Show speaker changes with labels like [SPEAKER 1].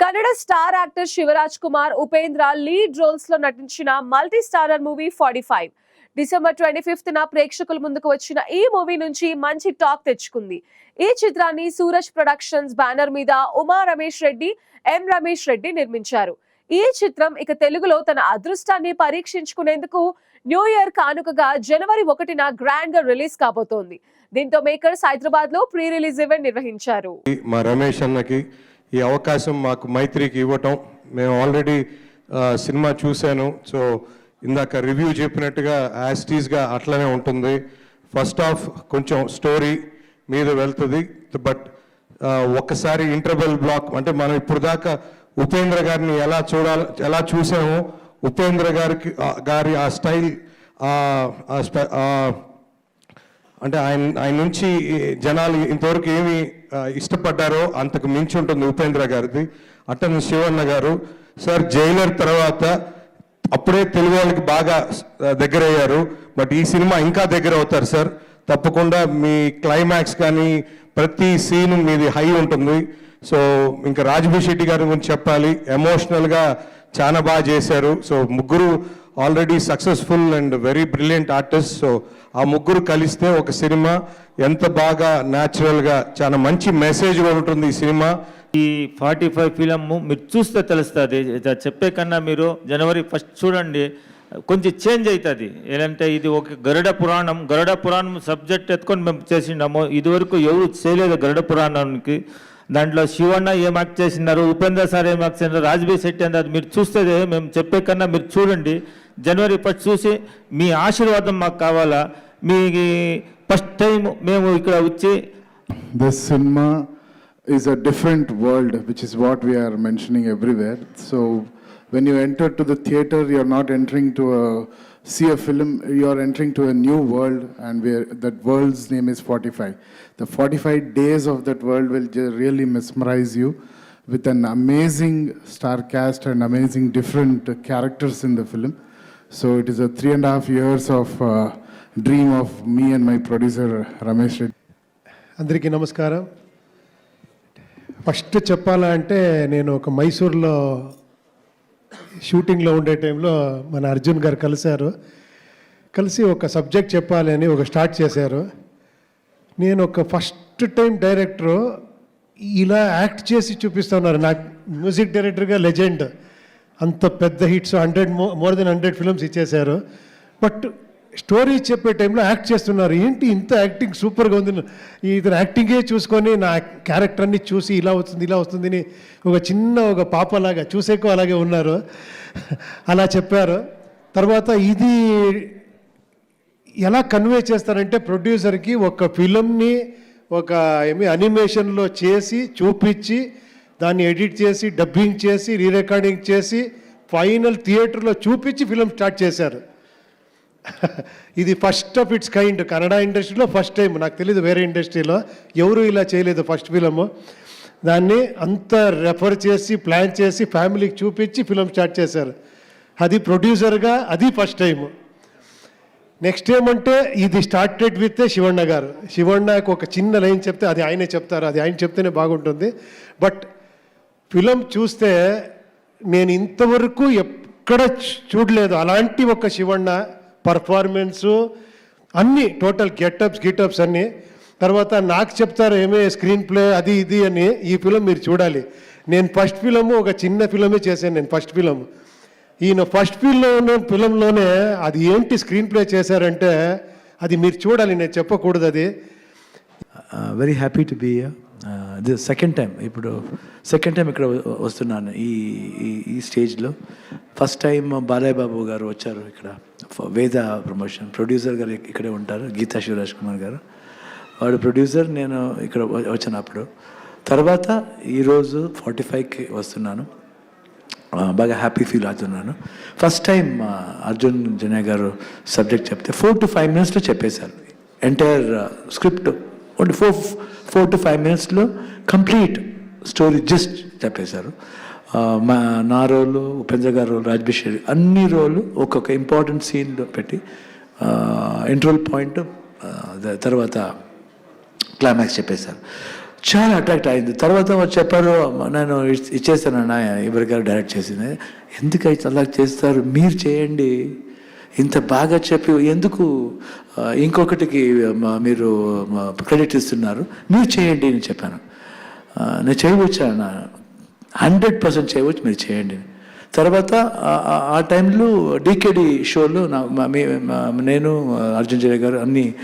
[SPEAKER 1] Kannada star actor Shivaraj Kumar Upendra lead రోల్స్లో నటించిన multi starrer movie forty five. December twenty fifth నా ప్రేక్షకుల ముందుకు వచ్చిన ఈ మూవీ నుంచి మంచి టాక్ తెచ్చుకుంది. ఈ చిత్రాన్ని సూరజ్ ప్రొడక్షన్స్ బ్యానర్ మీద ఉమా రమేష్ రెడ్డి ఎం రమేష్ రెడ్డి నిర్మించారు. ఈ చిత్రం ఇక తెలుగులో తన అదృష్టాన్ని పరీక్షించుకునేందుకు న్యూ ఇయర్ కానుకగా జనవరి ఒకటిన గ్రాండ్గా రిలీజ్ కాబోతోంది. దీంతో మేకర్స్ హైదరాబాద్లో ప్రీ రిలీజ్ ఈవెంట్ నిర్వహించారు.
[SPEAKER 2] మా రమేష్ అన్నకి ఈ అవకాశం మాకు మైత్రికి ఇవ్వటం. మేము ఆల్రెడీ సినిమా చూశాను. సో ఇందాక రివ్యూ చెప్పినట్టుగా యాస్టీస్గా అట్లనే ఉంటుంది. ఫస్ట్ ఆఫ్ కొంచెం స్టోరీ మీద వెళ్తుంది. బట్ ఒక్కసారి ఇంటర్వెల్ బ్లాక్ అంటే మనం ఇప్పుడు దాకా ఉపేంద్ర గారిని ఎలా చూడాలి ఎలా చూసామో ఉపేంద్ర గారికి గారి ఆ స్టైల్ ఆ అంటే ఆయన ఆయన నుంచి జనాలు ఇంతవరకు ఏమి ఇష్టపడ్డారో అంతకు మించి ఉంటుంది ఉపేంద్ర గారిది. అట్టను శివన్న గారు. సార్ జైలర్ తర్వాత అప్పుడే తెలుగు వాళ్ళకి బాగా దగ్గరయ్యారు. బట్ ఈ సినిమా ఇంకా దగ్గర అవుతారు సార్. తప్పకుండా మీ క్లైమాక్స్ కానీ ప్రతి సీన్ మీది హై ఉంటుంది. సో ఇంకా రాజ్భూష్ గారి గురించి చెప్పాలి. ఎమోషనల్గా చాలా బాగా చేశారు. సో ముగ్గురు already successful and very brilliant artist so ఆ ముగ్గురు కలిస్తే ఒక సినిమా ఎంత బాగా న్యాచురల్గా చాలా మంచి మెసేజ్ కూడా ఉంటుంది ఈ సినిమా.
[SPEAKER 3] ఈ ఫార్టీ ఫైవ్ ఫిలమ్ మీరు చూస్తే తెలుస్తుంది. చెప్పే కన్నా మీరు జనవరి ఫస్ట్ చూడండి కొంచెం చేంజ్ అవుతుంది ఏంటంటే ఇది ఒక గరుడ పురాణం గరుడ పురాణం సబ్జెక్ట్ ఎత్తుకొని మేము చేసిండాము. ఇదివరకు ఎవరు చేయలేదు గరుడ పురాణానికి. దాంట్లో శివన్న ఏం యాక్ట్ చేసినారు ఉపేంద్ర సార్ ఏం యాక్ట్ చేసినారు రాజ్బీ శెట్టి అన్నారు మీరు చూస్తే మేము చెప్పే కన్నా మీరు చూడండి. జనవరి ఫస్ట్ చూసి మీ ఆశీర్వాదం మాకు కావాలా మీ ఫస్ట్ టైం మేము ఇక్కడ వచ్చి
[SPEAKER 4] This cinema is a different world, which is what we are mentioning everywhere. So, when you enter to the theater, you're not entering to a, see a film, you're entering to a new world, and where that world's name is 45. The 45 days of that world will really mesmerize you with an amazing star cast and amazing different characters in the film. So, it is a three and a half years of uh, dream of me and my producer Ramesh Reddy.
[SPEAKER 5] అందరికీ నమస్కారం. First చెప్పాలంటే నేను ఒక మైసూర్లో షూటింగ్లో ఉండే టైంలో మన అర్జున్ గారు కలిశారు. కలిసి ఒక సబ్జెక్ట్ చెప్పాలి అని ఒక స్టార్ట్ చేశారు. నేను ఒక ఫస్ట్ టైం డైరెక్టరు ఇలా యాక్ట్ చేసి చూపిస్తున్నారు. నాకు మ్యూజిక్ డైరెక్టర్గా లెజెండ్. అంత పెద్ద hits hundred more than hundred films ఇచ్చేశారు. బట్ స్టోరీ చెప్పే టైంలో యాక్ట్ చేస్తున్నారు. ఏంటి ఇంత యాక్టింగ్ సూపర్గా ఉంది? ఇతను యాక్టింగే చూసుకొని నా క్యారెక్టర్ని చూసి ఇలా వస్తుంది ఇలా వస్తుంది అని ఒక చిన్న ఒక పాపలాగా చూసేకో అలాగే ఉన్నారు. అలా చెప్పారు. తర్వాత ఇది ఎలా కన్వే చేస్తారంటే ప్రొడ్యూసర్కి ఒక ఫిలంని ఒక ఏమి అనిమేషన్లో చేసి చూపించి దాన్ని ఎడిట్ చేసి డబ్బింగ్ చేసి రీ రికార్డింగ్ చేసి ఫైనల్ థియేటర్లో చూపించి ఫిలిం స్టార్ట్ చేశారు. ఇది first of its kind. Kannada ఇండస్ట్రీలో ఫస్ట్ టైం. నాకు తెలియదు వేరే ఇండస్ట్రీలో. ఎవరు ఇలా చేయలేదు ఫస్ట్ ఫిలము. దాన్ని అంత రెఫర్ చేసి ప్లాన్ చేసి ఫ్యామిలీకి చూపించి ఫిలం స్టార్ట్ చేశారు. అది ప్రొడ్యూసర్గా అది ఫస్ట్ టైము. నెక్స్ట్ ఏమంటే ఇది స్టార్టెడ్ విత్ శివణ్ణ గారు. శివణ్ణకు ఒక చిన్న లైన్ చెప్తే అది ఆయనే చెప్తారు. అది ఆయన చెప్తేనే బాగుంటుంది. బట్ ఫిలం చూస్తే నేను ఇంతవరకు ఎక్కడ చూడలేదు. అలాంటి ఒక శివಣ್ణ పర్ఫార్మెన్సు అన్నీ టోటల్ గెటప్స్ గిటప్స్ అన్నీ. తర్వాత నాకు చెప్తారు ఏమే స్క్రీన్ ప్లే అది ఇది అని. ఈ ఫిలం మీరు చూడాలి. నేను ఫస్ట్ ఫిలము ఒక చిన్న ఫిలమే చేశాను నేను ఫస్ట్ ఫిలం ఈయన ఫస్ట్ ఫిల్లో ఉన్న ఫిలంలోనే అది ఏంటి స్క్రీన్ ప్లే చేశారంటే అది మీరు చూడాలి నేను చెప్పకూడదు అది.
[SPEAKER 6] వెరీ హ్యాపీ టు బీ ఇది సెకండ్ టైం ఇప్పుడు సెకండ్ టైం ఇక్కడ వస్తున్నాను ఈ ఈ- స్టేజ్లో. ఫస్ట్ టైం బాలయ్య బాబు గారు వచ్చారు ఇక్కడ వేద ప్రమోషన్. ప్రొడ్యూసర్ గారు ఇక్కడే ఉంటారు గీతా శివరాజ్ కుమార్ గారు. వాడు ప్రొడ్యూసర్ నేను ఇక్కడ వ- వచ్చినప్పుడు. తర్వాత ఈరోజు ఫార్టీ ఫైవ్కి వస్తున్నాను. బాగా హ్యాపీ ఫీల్ అవుతున్నాను. First time Arjun Janya garu subject చెప్తే ఫోర్ టు ఫైవ్ మినిట్స్లో చెప్పేశారు. Entire script. ఒక ఫోర్ ఫోర్ టు ఫైవ్ మినిట్స్లో కంప్లీట్ స్టోరీ జస్ట్ చెప్పేశారు. మా నా రోలు ఉపేంద్ర గారు రోలు రాజ్బిష్ అన్ని రోలు ఒక్కొక్క ఇంపార్టెంట్ సీన్లో పెట్టి ఇంటర్వల్ పాయింట్ తర్వాత క్లైమాక్స్ చెప్పేశారు. చాలా అట్రాక్ట్ అయింది. తర్వాత చెప్పారు నేను ఇచ్చేస్తాను ఎవరి గారు డైరెక్ట్ చేసింది. ఎందుకు అలా చేస్తారు? మీరు చేయండి. ఇంత బాగా చెప్పి ఎందుకు ఇంకొకటికి మీరు క్రెడిట్ ఇస్తున్నారు? మీరు చేయండి అని చెప్పాను. నేను చేయవచ్చా? అన్న హండ్రెడ్ పర్సెంట్ చేయవచ్చు మీరు చేయండి తర్వాత ఆ- టైంలో డీకేడి షోలో నా నేను అర్జున్ జయ గారు అన్ని